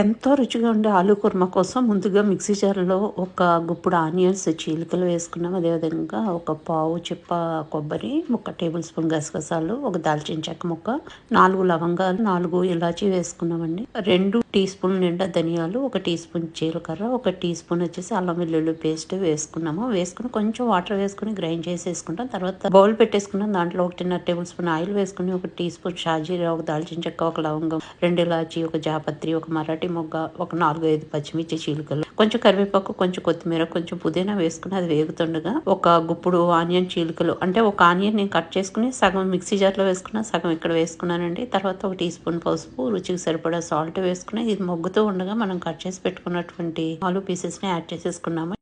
ఎంతో రుచిగా ఉండే ఆలు కుర్మ కోసం ముందుగా మిక్సీ జార్లో ఒక గుప్పుడు ఆనియన్స్ చీలికలు వేసుకున్నాం. అదేవిధంగా ఒక పావు చిప్ప కొబ్బరి ఒక టేబుల్ స్పూన్ గసగసాలు ఒక దాల్చిన చెక్క ముక్క నాలుగు లవంగాలు నాలుగు ఇలాచి వేసుకున్నామండి. రెండు టీ స్పూన్ నిండా ధనియాలు ఒక టీ స్పూన్ జీలకర్ర ఒక టీ స్పూన్ వచ్చేసి అల్లం వెల్లుల్లి పేస్ట్ వేసుకున్నాము. వేసుకుని కొంచెం వాటర్ వేసుకుని గ్రైండ్ చేసి వేసుకుంటాం తర్వాత బౌల్ పెట్టేసుకున్నాం. దాంట్లో ఒకటిన్నర టేబుల్ స్పూన్ ఆయిల్ వేసుకుని ఒక టీ స్పూన్ షాజీరా ఒక దాల్చిన చెక్క ఒక లవంగం రెండు ఇలాచి ఒక జాపత్రి ఒక మరాఠీ మొగ్గ ఒక నాలుగు ఐదు పచ్చిమిర్చి చీలికలు కొంచెం కరివేపాకు కొంచెం కొత్తిమీర కొంచెం పుదీనా వేసుకుని అది వేగుతుండగా ఒక గుప్పుడు ఆనియన్ చీలికలు అంటే ఒక ఆనియన్ నేను కట్ చేసుకుని సగం మిక్సీ జార్లో వేసుకున్నా సగం ఇక్కడ వేసుకున్నానండి. తర్వాత ఒక టీ స్పూన్ పసుపు రుచికి సరిపడా సాల్ట్ వేసుకుని ఇది మొగ్గుతూ ఉండగా మనం కట్ చేసి పెట్టుకున్నటువంటి ఆలు పీసెస్ని యాడ్ చేసేసుకున్నాము.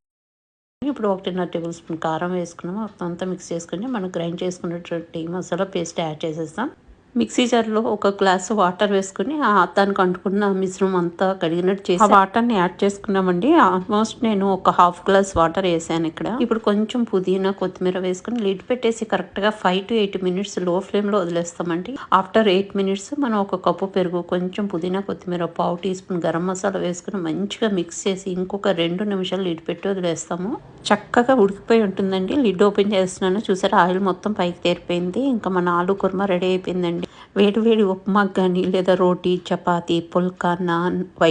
ఇప్పుడు ఒకటిన్నర టేబుల్ స్పూన్ కారం వేసుకున్నాము. అంతా మిక్స్ చేసుకుని మనం గ్రైండ్ చేసుకున్నటువంటి మసాలా పేస్ట్ యాడ్ చేసేస్తాం. మిక్సీ జార్లో ఒక గ్లాస్ వాటర్ వేసుకుని దానికి అంటుకున్న మిశ్రమం అంతా కడిగినట్టు చేసి. ఆ వాటర్ని యాడ్ చేసుకున్నామండి. ఆల్మోస్ట్ నేను ఒక హాఫ్ గ్లాస్ వాటర్ వేసాను ఇక్కడ. ఇప్పుడు కొంచెం పుదీనా కొత్తిమీర వేసుకుని లిడ్ పెట్టేసి కరెక్ట్గా ఫైవ్ టు ఎయిట్ మినిట్స్లో ఫ్లేమ్లో వదిలేస్తామండి. ఆఫ్టర్ ఎయిట్ మినిట్స్ మనం ఒక కప్పు పెరుగు కొంచెం పుదీనా కొత్తిమీర పావు టీ స్పూన్ గరం మసాలా వేసుకుని మంచిగా మిక్స్ చేసి ఇంకొక రెండు నిమిషాలు లిడ్ పెట్టి వదిలేస్తాము. చక్కగా ఉడికిపోయి ఉంటుందండి. లిడ్ ఓపెన్ చేస్తున్నాను. చూసారా? ఆయిల్ మొత్తం పైకి తేరిపోయింది. ఇంకా మన ఆలు కుర్మ రెడీ అయిపోయిందండి. వేడి వేడి ఉప్మా కానీ లేదా రోటీ చపాతీ పుల్కా నాన్ వైట్